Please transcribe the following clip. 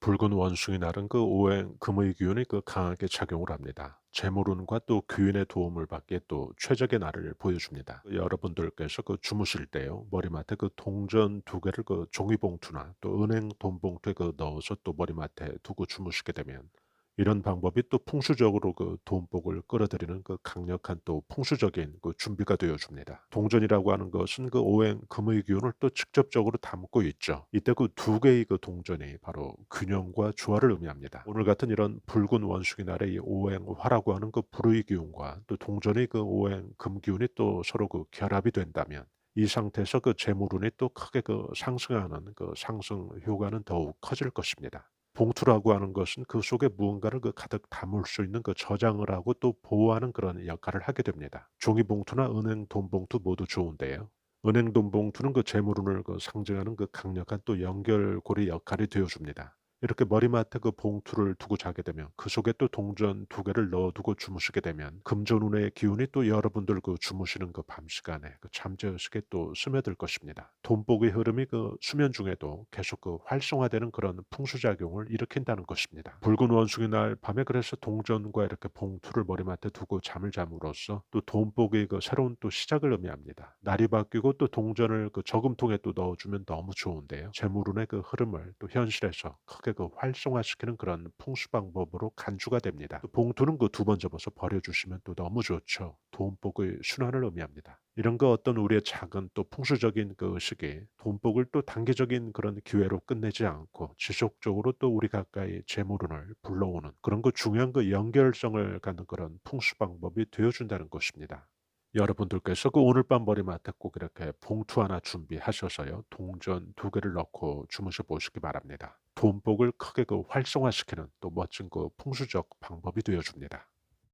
붉은 원숭이 날은 그 오행 금의 기운이 그 강하게 작용을 합니다. 재물운과 또 귀인의 도움을 받기에 또 최적의 날을 보여줍니다. 그 여러분들께서 그 주무실 때요 머리맡에 그 동전 두 개를 그 종이봉투나 또 은행 돈봉투에 그 넣어서 또 머리맡에 두고 주무시게 되면 이런 방법이 또 풍수적으로 그 돈복을 끌어들이는 그 강력한 또 풍수적인 그 준비가 되어 줍니다. 동전이라고 하는 것은 그 오행 금의 기운을 또 직접적으로 담고 있죠. 이때 그 두 개의 그 동전이 바로 균형과 조화를 의미합니다. 오늘 같은 이런 붉은 원숭이 날의 이 오행 화라고 하는 그 불의 기운과 또 동전의 그 오행 금 기운이 또 서로 그 결합이 된다면 이 상태에서 그 재물운이 또 크게 그 상승하는 그 상승 효과는 더욱 커질 것입니다. 봉투라고 하는 것은 그 속에 무언가를 그 가득 담을 수 있는 그 저장을 하고 또 보호하는 그런 역할을 하게 됩니다. 종이 봉투나 은행 돈 봉투 모두 좋은데요. 은행 돈 봉투는 그 재물운을 그 상징하는 그 강력한 또 연결고리 역할이 되어줍니다. 이렇게 머리맡에 그 봉투를 두고 자게 되면 그 속에 또 동전 두 개를 넣어두고 주무시게 되면 금전운의 기운이 또 여러분들 그 주무시는 그 밤 시간에 그 잠재의식에 또 스며들 것입니다. 돈복의 흐름이 그 수면 중에도 계속 그 활성화되는 그런 풍수작용을 일으킨다는 것입니다. 붉은 원숭이 날 밤에 그래서 동전과 이렇게 봉투를 머리맡에 두고 잠을 잠으로써 또 돈복의 그 새로운 또 시작을 의미합니다. 날이 바뀌고 또 동전을 그 저금통에 또 넣어주면 너무 좋은데요. 재물운의 그 흐름을 또 현실에서 크게 그 활성화시키는 그런 풍수 방법으로 간주가 됩니다. 또 봉투는 그 두 번 접어서 버려주시면 또 너무 좋죠. 돈복의 순환을 의미합니다. 이런 거 어떤 우리의 작은 또 풍수적인 그 의식이 돈복을 또 단기적인 그런 기회로 끝내지 않고 지속적으로 또 우리 가까이 재물운을 불러오는 그런 그 중요한 그 연결성을 갖는 그런 풍수 방법이 되어준다는 것입니다. 여러분들께서 그 오늘 밤 머리맡에 꼭 이렇게 봉투 하나 준비하셔서요. 동전 두 개를 넣고 주무셔 보시기 바랍니다. 돈복을 크게 그 활성화시키는 또 멋진 그 풍수적 방법이 되어줍니다.